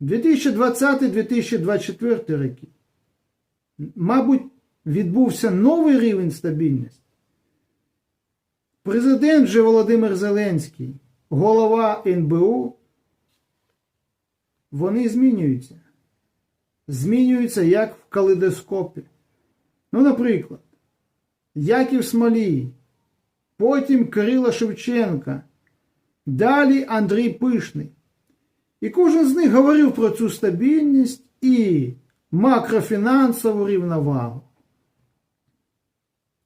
2020-2024 роки, мабуть, відбувся новий рівень стабільності. Президент же Володимир Зеленський, голова НБУ, вони змінюються. Змінюються як в калейдоскопі. Ну, наприклад, Яків Смолій, потім Кирило Шевченка, далі Андрій Пишний. І кожен з них говорив про цю стабільність і макрофінансову рівновагу.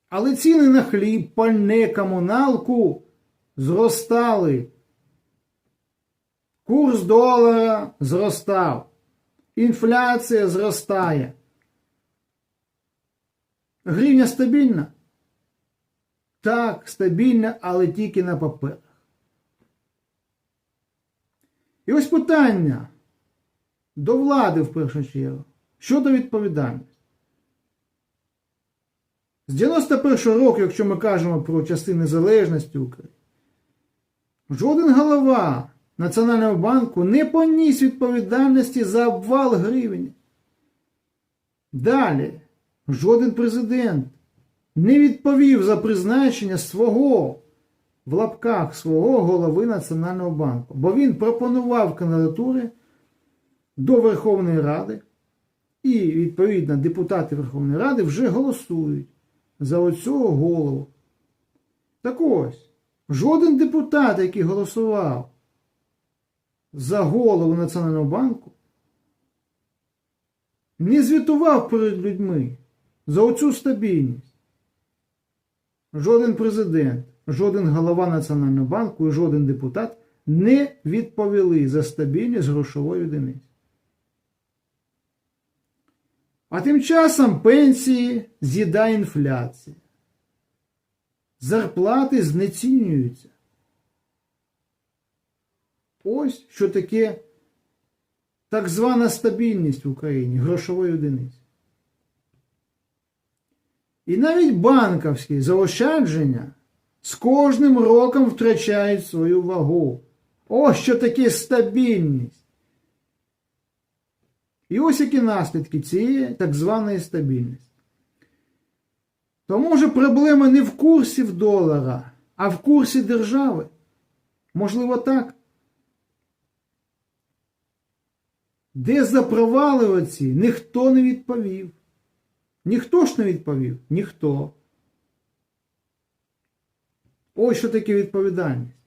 Але ціни на хліб, пальне, комуналку зростали. Курс долара зростав. Інфляція зростає. Гривня стабільна? Так, стабільна, але тільки на паперах. І ось питання до влади в першу чергу щодо відповідальності. З 91 року, якщо ми кажемо про часи незалежності України, жоден голова Національного банку не поніс відповідальності за обвал гривень. Далі, жоден президент не відповів за призначення свого в лапках свого голови Національного банку, бо він пропонував кандидатури до Верховної Ради, і, відповідно, депутати Верховної Ради вже голосують за оцього голову. Так ось, жоден депутат, який голосував за голову Національного банку, не звітував перед людьми за оцю стабільність. Жоден президент, жоден голова Національного банку і жоден депутат не відповіли за стабільність грошової одиниці. А тим часом пенсії з'їдає інфляція. Зарплати знецінюються. Ось що таке так звана стабільність в Україні грошової одиниці. І навіть банківські заощадження з кожним роком втрачають свою вагу. Ось що таке стабільність. І ось які наслідки цієї так званої стабільності. То може проблема не в курсі в долара, а в курсі держави. Можливо, так. Де за провали оці, ніхто не відповів. Ніхто ж не відповів? Ніхто. Ось що таке відповідальність.